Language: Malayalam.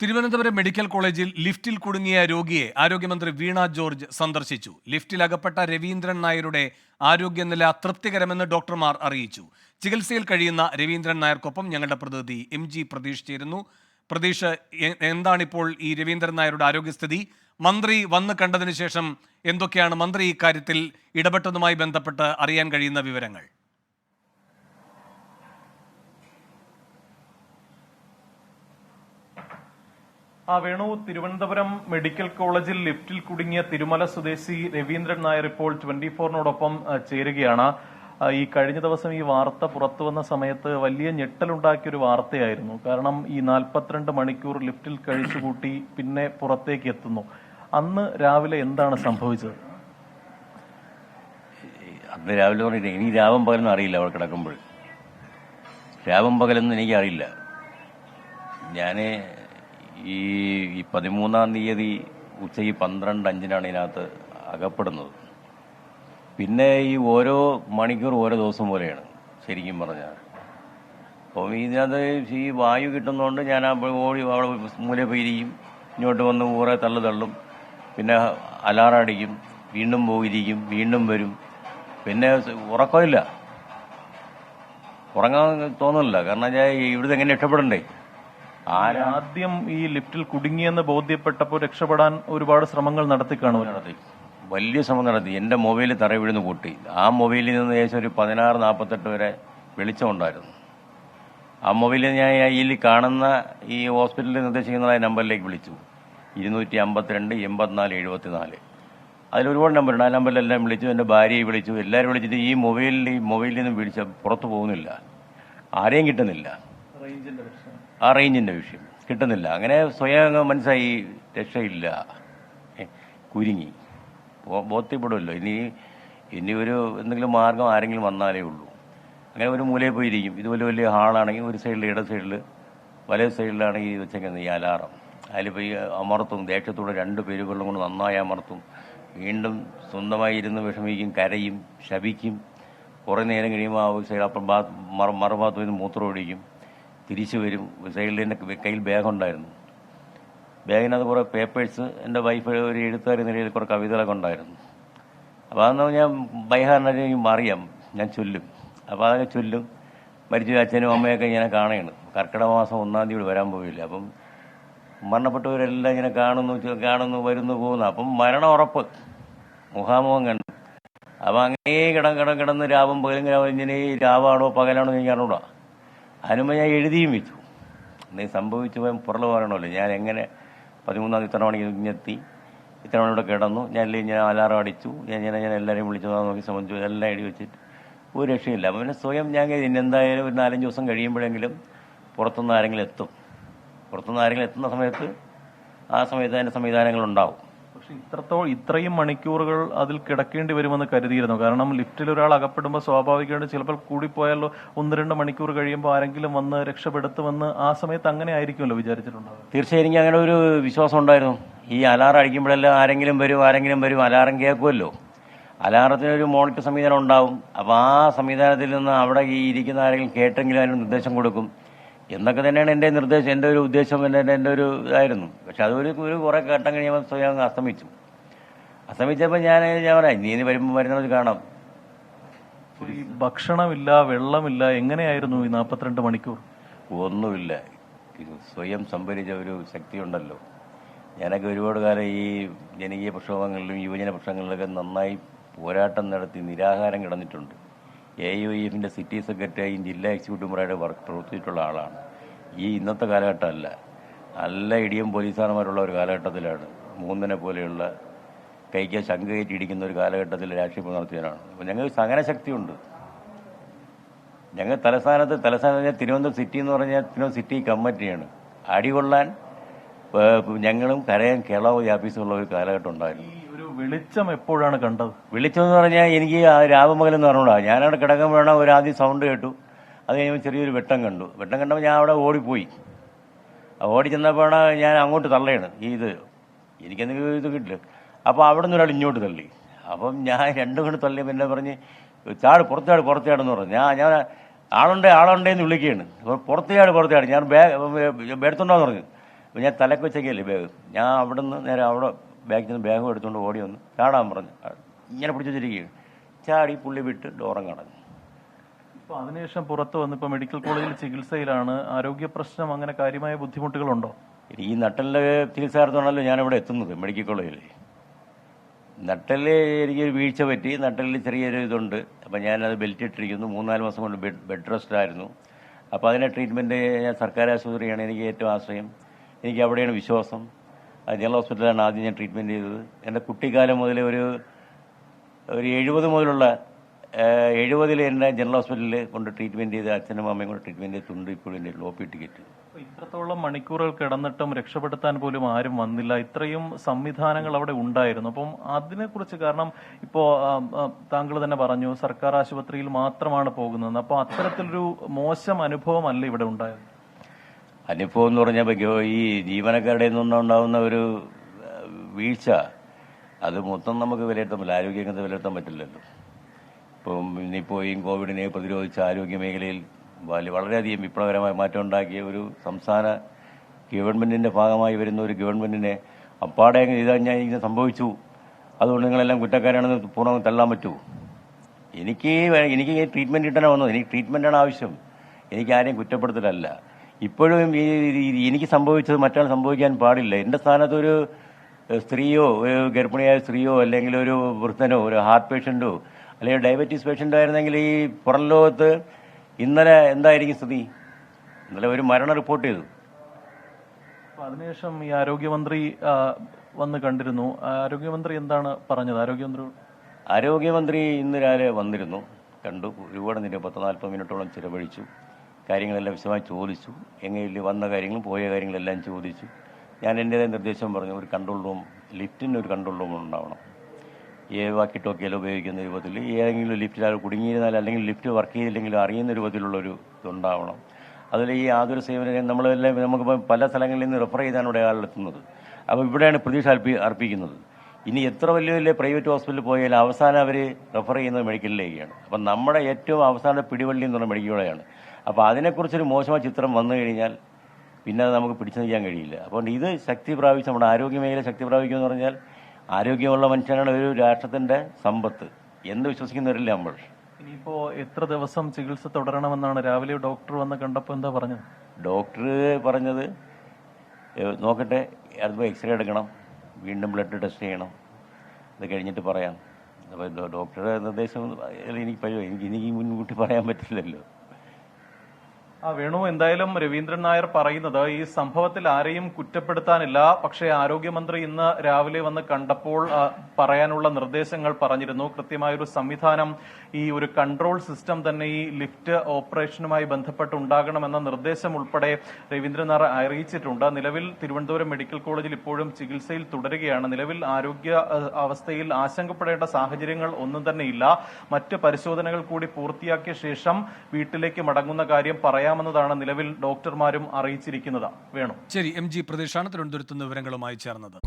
തിരുവനന്തപുരം മെഡിക്കൽ കോളേജിൽ ലിഫ്റ്റിൽ കുടുങ്ങിയ രോഗിയെ ആരോഗ്യമന്ത്രി വീണ ജോർജ് സന്ദർശിച്ചു. ലിഫ്റ്റിൽ അകപ്പെട്ട രവീന്ദ്രൻ നായരുടെ ആരോഗ്യനില തൃപ്തികരമെന്ന് ഡോക്ടർമാർ അറിയിച്ചു. ചികിത്സയിൽ കഴിയുന്ന രവീന്ദ്രൻ നായർക്കൊപ്പം ഞങ്ങളുടെ പ്രതിനിധി എം ജി പ്രതീഷ് ചേരുന്നു. പ്രതീഷ് എന്താണിപ്പോൾ ഈ രവീന്ദ്രൻ നായരുടെ ആരോഗ്യസ്ഥിതി? മന്ത്രി വന്ന് കണ്ടതിന് ശേഷം എന്തൊക്കെയാണ് മന്ത്രി ഇക്കാര്യത്തിൽ ഇടപെട്ടതുമായി ബന്ധപ്പെട്ട് അറിയാൻ കഴിയുന്ന വിവരങ്ങൾ? ആ വേണു തിരുവനന്തപുരം മെഡിക്കൽ കോളേജിൽ ലിഫ്റ്റിൽ കുടുങ്ങിയ തിരുമല സ്വദേശി രവീന്ദ്രൻ നായർ ഇപ്പോൾ ട്വന്റി ഫോറിനോടൊപ്പം ചേരുകയാണ്. ഈ കഴിഞ്ഞ ദിവസം ഈ വാർത്ത പുറത്തു വന്ന സമയത്ത് വലിയ ഞെട്ടലുണ്ടാക്കിയ ഒരു വാർത്തയായിരുന്നു. കാരണം ഈ നാൽപ്പത്തിരണ്ട് മണിക്കൂർ ലിഫ്റ്റിൽ കഴിച്ചുകൂട്ടി പിന്നെ പുറത്തേക്ക് എത്തുന്നു. അന്ന് രാവിലെ എന്താണ് സംഭവിച്ചത്? അന്ന് രാവിലെ പറഞ്ഞിട്ട് ഇനി രാവും പകലൊന്നും അറിയില്ല അവിടെ കിടക്കുമ്പോൾ. രാവും പകലൊന്നും എനിക്കറിയില്ല. ഞാൻ ഈ പതിമൂന്നാം തീയതി ഉച്ചയ്ക്ക് പന്ത്രണ്ട് അഞ്ചിനാണ് ഇതിനകത്ത് അകപ്പെടുന്നത്. പിന്നെ ഈ ഓരോ മണിക്കൂർ ഓരോ ദിവസം പോലെയാണ് ശരിക്കും പറഞ്ഞാൽ. അപ്പോൾ ഇതിനകത്ത് ഈ വായു കിട്ടുന്നതുകൊണ്ട് ഞാൻ ഓടി അവിടെ മൂല പോയിരിക്കും ഇങ്ങോട്ട് വന്ന് ഊറെ തള്ളു തള്ളും പിന്നെ അലാറം അടിക്കും വീണ്ടും പോയിരിക്കും വീണ്ടും വരും. പിന്നെ ഉറക്കമില്ല. ഉറങ്ങാൻ തോന്നുന്നില്ല കാരണം ഞാൻ ഇവിടുന്ന് എങ്ങനെ രക്ഷപ്പെടണ്ടേ? ആരാ ആദ്യം ഈ ലിഫ്റ്റിൽ കുടുങ്ങിയെന്ന് ബോധ്യപ്പെട്ടപ്പോൾ രക്ഷപ്പെടാൻ ഒരുപാട് ശ്രമങ്ങൾ നടത്തി കാണുവാൻ നടത്തി. വലിയ ശ്രമം നടത്തി. എന്റെ മൊബൈൽ തറ വീഴുന്നു കൂട്ടി. ആ മൊബൈലിൽ നിന്ന് ഏകദേശം ഒരു പതിനാറ് നാൽപ്പത്തെട്ട് വരെ വെളിച്ചമുണ്ടായിരുന്നു ആ മൊബൈലിൽ ഞാൻ ഈ കാണുന്ന ഈ ഹോസ്പിറ്റലിൽ നിർദ്ദേശിക്കുന്ന നമ്പറിലേക്ക് വിളിച്ചു. ഇരുന്നൂറ്റി അമ്പത്തിരണ്ട് എൺപത്തിനാല് എഴുപത്തിനാല്. അതിൽ ഒരുപാട് നമ്പറുണ്ട്. ആ നമ്പറിലെല്ലാം വിളിച്ചു. എന്റെ ഭാര്യയെ വിളിച്ചു. എല്ലാവരും വിളിച്ചിട്ട് ഈ മൊബൈലിൽ ഈ മൊബൈലിൽ നിന്ന് വിളിച്ച പുറത്തു പോകുന്നില്ല. ആരെയും കിട്ടുന്നില്ല. ആ റേഞ്ചിന്റെ വിഷയം. കിട്ടുന്നില്ല. അങ്ങനെ സ്വയം മനസ്സായി രക്ഷയില്ല. കുരുങ്ങി. ബോധ്യപ്പെടുമല്ലോ. ഇനി ഇനി ഒരു എന്തെങ്കിലും മാർഗം ആരെങ്കിലും വന്നാലേ ഉള്ളൂ. അങ്ങനെ ഒരു മൂലയിൽ പോയിരിക്കും. ഇതുപോലെ വലിയ ഹാളാണെങ്കിൽ ഒരു സൈഡിൽ ഇട സൈഡിൽ വലിയ സൈഡിലാണെങ്കിൽ വെച്ചേക്കുന്നത് ഈ അലാറം. അതിൽ പോയി അമർത്തും. ദേഷ്യത്തോടെ രണ്ട് പേരുകളിലും കൊണ്ട് നന്നായി അമർത്തും. വീണ്ടും സ്വന്തമായി ഇരുന്ന് വിഷമിക്കും കരയും ശപിക്കും. കുറേ നേരം കഴിയുമ്പോൾ ആ സൈഡ് അപ്പം മറുഭാഗത്ത് നിന്ന് മൂത്രം ഒഴിക്കും. തിരിച്ചു വരും. സൈഡിൽ എന്റെ കയ്യിൽ ബാഗുണ്ടായിരുന്നു ബാഗിനകത്ത് കുറേ പേപ്പേഴ്സ് എന്റെ വൈഫ് ഒരു എഴുത്തുകാരി നിലയിൽ കുറേ കവിതകളൊക്കെ ഉണ്ടായിരുന്നു. അപ്പോൾ അതെന്ന് ഞാൻ എനിക്ക് അറിയാം. ഞാൻ ചൊല്ലും. അപ്പോൾ അതൊക്കെ ചൊല്ലും. മരിച്ച അച്ഛനും അമ്മയൊക്കെ ഇങ്ങനെ കാണുകയാണ്. കർക്കിടക മാസം ഒന്നാം തീയതി വരാൻ പോവില്ല അപ്പം മരണപ്പെട്ടവരെല്ലാം ഇങ്ങനെ കാണുന്നു കാണുന്നു വരുന്നു പോകുന്നു. അപ്പം മരണം ഉറപ്പ്. മുഖാമുഖം കണ്ടു. അപ്പം അങ്ങേ കിടം കിടം കിടന്ന് രാവും പകലും രാവും ഇങ്ങനെ രാവാണോ പകലാണോ എനിക്ക് അറിഞ്ഞൂടാ. അതിനുമ്പ് ഞാൻ എഴുതിയും വെച്ചു. നീ സംഭവിച്ചു പോയാൽ പുറത്ത് പറയണമല്ലോ ഞാൻ എങ്ങനെ പതിമൂന്നാം തീയതി ഇത്ര മണിക്ക് ഇങ്ങെത്തി ഇത്ര മണിയോടെ കിടന്നു ഞാൻ അല്ലെങ്കിൽ ഞാൻ അലാറം അടിച്ചു ഞാൻ ഞാൻ ഞാൻ എല്ലാവരെയും വിളിച്ചു നോക്കി സംബന്ധിച്ചു എല്ലാം എഴുതി വെച്ചിട്ട് ഒരു രക്ഷയില്ല. അപ്പം പിന്നെ സ്വയം ഞാൻ കരുതി, എന്തായാലും ഒരു നാലഞ്ച് ദിവസം കഴിയുമ്പോഴെങ്കിലും പുറത്തുനിന്ന് ആരെങ്കിലും എത്തും. പുറത്തുനിന്ന് ആരെങ്കിലും എത്തുന്ന സമയത്ത് ആ സമയത്ത് അതിന്റെ സംവിധാനങ്ങളുണ്ടാവും പക്ഷെ ഇത്രത്തോളം ഇത്രയും മണിക്കൂറുകൾ അതിൽ കിടക്കേണ്ടി വരുമെന്ന് കരുതിയിരുന്നു. കാരണം ലിഫ്റ്റിൽ ഒരാൾ അകപ്പെടുമ്പോൾ സ്വാഭാവികമായിട്ട് ചിലപ്പോൾ കൂടിപ്പോയാലോ ഒന്ന് രണ്ട് മണിക്കൂർ കഴിയുമ്പോൾ ആരെങ്കിലും വന്ന് രക്ഷപ്പെടുത്തുമെന്ന് ആ സമയത്ത് അങ്ങനെ ആയിരിക്കുമല്ലോ വിചാരിച്ചിട്ടുണ്ടാവും തീർച്ചയായും എനിക്ക് അങ്ങനെ ഒരു വിശ്വാസം ഉണ്ടായിരുന്നു. ഈ അലാറം അടിക്കുമ്പോഴെല്ലാം ആരെങ്കിലും വരും ആരെങ്കിലും വരും അലാറം കേൾക്കുമല്ലോ. അലാറത്തിനൊരു മോണിറ്റർ സംവിധാനം ഉണ്ടാവും. അപ്പോൾ ആ സംവിധാനത്തിൽ നിന്ന് അവിടെ ഈ ഇരിക്കുന്ന ആരെങ്കിലും കേട്ടെങ്കിലും അതിന് നിർദ്ദേശം കൊടുക്കും. എന്നൊക്കെ തന്നെയാണ് എന്റെ നിർദ്ദേശം. എന്റെ ഒരു ഉദ്ദേശം എന്റെ എന്റെ ഒരു ഇതായിരുന്നു. പക്ഷെ അതൊരു ഒരു കുറേ ഘട്ടം കഴിയുമ്പോൾ സ്വയം അങ്ങ് അസ്തമിച്ചു. അസ്തമിച്ചപ്പോൾ ഞാൻ ഞാൻ പറയാം നീ വരുമ്പോൾ വരുന്നത് കാണാം. ഈ ഭക്ഷണമില്ല വെള്ളമില്ല എങ്ങനെയായിരുന്നു ഈ നാൽപ്പത്തിരണ്ട് മണിക്കൂർ? ഒന്നുമില്ല. സ്വയം സംഭരിച്ച ഒരു ശക്തിയുണ്ടല്ലോ ഞാനൊക്കെ ഒരുപാട് കാലം ഈ ജനകീയ പ്രക്ഷോഭങ്ങളിലും യുവജന പ്രശ്നങ്ങളിലൊക്കെ നന്നായി പോരാട്ടം നടത്തി നിരാഹാരം കിടന്നിട്ടുണ്ട്. എ യു എഫിന്റെ സിറ്റി സെക്രട്ടറിയായും ജില്ലാ എക്സിക്യൂട്ടീവ് മെമ്പറായിട്ട് വർക്ക് പ്രവർത്തിച്ചിട്ടുള്ള ആളാണ്. ഈ ഇന്നത്തെ കാലഘട്ടമല്ല. നല്ല ഇടിയും പോലീസുകാരന്മാരുള്ള ഒരു കാലഘട്ടത്തിലാണ്. മൂന്നിനെ പോലെയുള്ള കൈക്ക് ശങ്ക കയറ്റി ഇടിക്കുന്ന ഒരു കാലഘട്ടത്തിൽ രാഷ്ട്രീയം നടത്തിയവരാണ് അപ്പോൾ ഞങ്ങൾക്ക് സഹനശക്തിയുണ്ട്. ഞങ്ങൾ തലസ്ഥാനത്ത് തലസ്ഥാനം പറഞ്ഞാൽ തിരുവനന്തപുരം സിറ്റി എന്ന് പറഞ്ഞാൽ തിരുവനന്തപുരം സിറ്റി കമ്മിറ്റിയാണ്. അടികൊള്ളാൻ ഞങ്ങളും കരയാൻ കേരള ഓഫീസുള്ള ഒരു കാലഘട്ടം ഉണ്ടായിരുന്നു. വെളിച്ചം എപ്പോഴാണ് കണ്ടത്? വെളിച്ചം വിളിച്ചെന്ന് പറഞ്ഞാൽ എനിക്ക് ആ രാവമകലെന്ന് പറഞ്ഞോളാം ഞാനവിടെ കിടക്കുമ്പോഴാണ് ഒരു ആദ്യം സൗണ്ട് കേട്ടു. അത് കഴിയുമ്പോൾ ചെറിയൊരു വെട്ടം കണ്ടു. വെട്ടം കണ്ടപ്പോൾ ഞാൻ അവിടെ ഓടിപ്പോയി. ഓടി ചെന്നപ്പോഴാണ് ഞാൻ അങ്ങോട്ട് തള്ളയാണ്. ഈ ഇത് എനിക്കെന്തെങ്കിലും ഇത് കിട്ടില്ല. അപ്പോൾ അവിടെ നിന്ന് ഒരാൾ ഇങ്ങോട്ട് തള്ളി. അപ്പം ഞാൻ രണ്ടും കൂടി തള്ളി പിന്നെ പറഞ്ഞ് ചാട് പുറത്താട് പുറത്താടെന്ന് പറഞ്ഞു. ഞാൻ ഞാൻ ആളുണ്ടേ ആളുണ്ടേന്ന് വിളിക്കുകയാണ്. അപ്പോൾ പുറത്തേട് പുറത്തേയാട്. ഞാൻ ബാഗ് എടുത്തുണ്ടോന്ന് പറഞ്ഞു. ഞാൻ തലക്ക് വെച്ചേക്കല്ലേ ബാഗ്? ഞാൻ അവിടെ നിന്ന് നേരെ അവിടെ ബാഗിൽ നിന്ന് ബാഗും എടുത്തുകൊണ്ട് ഓടി വന്ന് ചാടാൻ പറഞ്ഞു. ഇങ്ങനെ പിടിച്ചു വെച്ചിരിക്കുകയാണ്. ചാടി പുള്ളി വിട്ട് ഡോറം കടഞ്ഞു ഇപ്പൊ അതിനുശേഷം പുറത്ത് വന്ന് ഇപ്പൊ മെഡിക്കൽ കോളേജിൽ ചികിത്സയിലാണ്. ആരോഗ്യ പ്രശ്നം അങ്ങനെ കാര്യമായ ബുദ്ധിമുട്ടുകളുണ്ടോ? ഈ നട്ടലിന്റെ ചികിത്സ നടത്തുകൊണ്ടല്ലോ ഞാനിവിടെ എത്തുന്നത് മെഡിക്കൽ കോളേജിൽ. നട്ടലിൽ എനിക്കൊരു വീഴ്ച പറ്റി. നട്ടലിൽ ചെറിയൊരു ഇതുണ്ട്. അപ്പം ഞാനത് ബെൽറ്റ് ഇട്ടിരിക്കുന്നു. മൂന്നാൽ മാസം കൊണ്ട് ബെഡ് ബെഡ് റെസ്റ്റ് ആയിരുന്നു. അപ്പോൾ അതിനെ ട്രീറ്റ്മെന്റ് ഞാൻ സർക്കാർ ആശുപത്രിയാണ് എനിക്ക് ഏറ്റവും ആശ്രയം. എനിക്ക് അവിടെയാണ് വിശ്വാസം. ജനറൽ ഹോസ്പിറ്റലാണ് ആദ്യം ഞാൻ ട്രീറ്റ്മെന്റ് ചെയ്തത്. എന്റെ കുട്ടിക്കാലം മുതൽ ഒരു ഒരു എഴുപത് മുതലുള്ള എഴുപതിൽ എന്നെ ജനറൽ ഹോസ്പിറ്റലിൽ കൊണ്ട് ട്രീറ്റ്മെന്റ് ചെയ്ത് അച്ഛനും അമ്മയും കൊണ്ട് ട്രീറ്റ്മെന്റ് ചെയ്തിട്ടുണ്ട്. ഇപ്പോഴും എന്റെ ലോപ്പി ടിക്കറ്റ് അപ്പൊ ഇത്രത്തോളം മണിക്കൂറുകൾ കിടന്നിട്ടും രക്ഷപ്പെടുത്താൻ പോലും ആരും വന്നില്ല. ഇത്രയും സംവിധാനങ്ങൾ അവിടെ ഉണ്ടായിരുന്നു. അപ്പം അതിനെക്കുറിച്ച് കാരണം ഇപ്പോ ആ, ആ, താങ്കൾ തന്നെ പറഞ്ഞു സർക്കാർ ആശുപത്രിയിൽ മാത്രമാണ് പോകുന്നത്. അപ്പോൾ അത്തരത്തിലൊരു മോശം അനുഭവമല്ല ഇവിടെ ഉണ്ടായത്? അനുഭവം എന്ന് ഗവ- ഈ ജീവനക്കാരുടെ നിന്നുണ്ടാവുന്ന ഒരു വീഴ്ച അത് മൊത്തം നമുക്ക് വിലയിരുത്താൻ പറ്റില്ല. ആരോഗ്യരംഗത്ത് വിലയിരുത്താൻ പറ്റില്ലല്ലോ. ഇപ്പം ഇന്നിപ്പോൾ ഈ കോവിഡിനെ പ്രതിരോധിച്ച ആരോഗ്യ മേഖലയിൽ വലിയ വളരെയധികം വിപ്ലവകരമായ മാറ്റം ഉണ്ടാക്കിയ ഒരു സംസ്ഥാന ഗവൺമെന്റിന്റെ ഭാഗമായി വരുന്ന ഒരു ഗവൺമെന്റിനെ അപ്പാടെ ഇതാ ഞാൻ ഇങ്ങനെ സംഭവിച്ചു. അതുകൊണ്ട് നിങ്ങളെല്ലാം കുറ്റക്കാരാണെന്ന് പൂർണമായി തള്ളാൻ പറ്റുമോ എനിക്ക് എനിക്ക് ട്രീറ്റ്മെന്റ് കിട്ടാനാണ് വന്നത് എനിക്ക് ട്രീറ്റ്മെന്റാണ് ആവശ്യം. എനിക്ക് ആരെയും കുറ്റപ്പെടുത്തലല്ല. ഇപ്പോഴും ഈ എനിക്ക് സംഭവിച്ചത് മറ്റാൾ സംഭവിക്കാൻ പാടില്ല. എന്റെ സ്ഥാനത്ത് ഒരു സ്ത്രീയോ ഒരു ഗർഭിണിയായ സ്ത്രീയോ അല്ലെങ്കിൽ ഒരു വൃദ്ധനോ ഒരു ഹാർട്ട് പേഷ്യന്റോ അല്ലെങ്കിൽ ഡയബറ്റീസ് പേഷ്യന്റോ ആയിരുന്നെങ്കിൽ ഈ പുറം ലോകത്ത് ഇന്നലെ എന്തായിരിക്കും സ്ഥിതി? ഇന്നലെ ഒരു മരണം റിപ്പോർട്ട് ചെയ്തു. അതിനുശേഷം ഈ ആരോഗ്യമന്ത്രി വന്ന് കണ്ടിരുന്നു. ആരോഗ്യമന്ത്രി എന്താണ് പറഞ്ഞത്? ആരോഗ്യമന്ത്രി ആരോഗ്യമന്ത്രി ഇന്ന് രാവിലെ വന്നിരുന്നു. കണ്ടു. ഒരുപാട് നേരം പത്ത് നാൽപ്പത് മിനിറ്റോളം ചിലവഴിച്ചു. കാര്യങ്ങളെല്ലാം വിശദമായി ചോദിച്ചു. എങ്ങനെ വന്ന കാര്യങ്ങളും പോയ കാര്യങ്ങളെല്ലാം ചോദിച്ചു. ഞാൻ എന്റെതായ നിർദ്ദേശം പറഞ്ഞു ഒരു കൺട്രോൾ റൂം ലിഫ്റ്റിന് ഒരു കൺട്രോൾ റൂം ഉണ്ടാവണം. ഏ വാക്കി ടോക്കിയാലും ഉപയോഗിക്കുന്ന രൂപത്തിൽ ഏതെങ്കിലും ലിഫ്റ്റിൽ ആൾ കുടുങ്ങിയിരുന്നാൽ അല്ലെങ്കിൽ ലിഫ്റ്റ് വർക്ക് ചെയ്തില്ലെങ്കിലും അറിയുന്ന രൂപത്തിലുള്ളൊരു ഇതുണ്ടാവണം അതിൽ ഈ ആതുര സേവന നമ്മളെല്ലാം നമുക്കിപ്പോൾ പല സ്ഥലങ്ങളിൽ നിന്ന് റെഫർ ചെയ്താണ് ഇവിടെ ആളെത്തുന്നത് അപ്പോൾ ഇവിടെയാണ് പ്രതീക്ഷ അർപ്പി അർപ്പിക്കുന്നത്. ഇനി എത്ര വലിയ വലിയ പ്രൈവറ്റ് ഹോസ്പിറ്റലിൽ പോയാലും അവസാനം അവർ റെഫർ ചെയ്യുന്നത് മെഡിക്കലിലേക്കാണ് അപ്പം നമ്മുടെ ഏറ്റവും അവസാന പിടിവള്ളി എന്ന് പറഞ്ഞാൽ മെഡിക്കലോടെയാണ് അപ്പോൾ അതിനെക്കുറിച്ചൊരു മോശമായ ചിത്രം വന്നു കഴിഞ്ഞാൽ പിന്നെ അത് നമുക്ക് പിടിച്ചു നിൽക്കാൻ കഴിയില്ല. അപ്പോൾ ഇത് ശക്തി പ്രാപിച്ച് നമ്മുടെ ആരോഗ്യ മേഖല ശക്തി പ്രാപിക്കുക എന്ന് പറഞ്ഞാൽ ആരോഗ്യമുള്ള മനുഷ്യനാണ് ഒരു രാഷ്ട്രത്തിന്റെ സമ്പത്ത്. എന്ന് വിശ്വസിക്കുന്നവരില്ല നമ്മൾ. ഇനിയിപ്പോൾ എത്ര ദിവസം ചികിത്സ തുടരണമെന്നാണ് രാവിലെ ഡോക്ടർ വന്ന് കണ്ടപ്പോൾ എന്താ പറഞ്ഞത്? ഡോക്ടർ പറഞ്ഞത് നോക്കട്ടെ അതിപ്പോൾ എക്സ്റേ എടുക്കണം വീണ്ടും ബ്ലഡ് ടെസ്റ്റ് ചെയ്യണം അത് കഴിഞ്ഞിട്ട് പറയാം. അപ്പോൾ ഡോക്ടറുടെ നിർദ്ദേശം എനിക്ക് പറ്റുമോ എനിക്ക് എനിക്ക് മുൻകൂട്ടി പറയാൻ പറ്റില്ലല്ലോ. വേണു എന്തായാലും രവീന്ദ്രൻ നായർ പറയുന്നത് ഈ സംഭവത്തിൽ ആരെയും കുറ്റപ്പെടുത്താനില്ല. പക്ഷേ ആരോഗ്യമന്ത്രി ഇന്ന് രാവിലെ വന്ന് കണ്ടപ്പോൾ പറയാനുള്ള നിർദ്ദേശങ്ങൾ പറഞ്ഞിരുന്നു. കൃത്യമായൊരു സംവിധാനം ഈ ഒരു കൺട്രോൾ സിസ്റ്റം തന്നെ ഈ ലിഫ്റ്റ് ഓപ്പറേഷനുമായി ബന്ധപ്പെട്ട് ഉണ്ടാകണമെന്ന നിർദ്ദേശം ഉൾപ്പെടെ രവീന്ദ്രൻ നായർ അറിയിച്ചിട്ടുണ്ട്. നിലവിൽ തിരുവനന്തപുരം മെഡിക്കൽ കോളേജിൽ ഇപ്പോഴും ചികിത്സയിൽ തുടരുകയാണ്. നിലവിൽ ആരോഗ്യ അവസ്ഥയിൽ ആശങ്കപ്പെടേണ്ട സാഹചര്യങ്ങൾ ഒന്നും തന്നെയില്ല മറ്റ് പരിശോധനകൾ കൂടി പൂർത്തിയാക്കിയ ശേഷം വീട്ടിലേക്ക് മടങ്ങുന്ന കാര്യം പറയാമെന്നതാണ് നിലവിൽ ഡോക്ടർമാരും അറിയിച്ചിരിക്കുന്നത്. വേണം. ശരി എം ജി പ്രതീഷാണ് തിരുവനന്തപുരത്ത് വിവരങ്ങളുമായി ചേർന്നത്.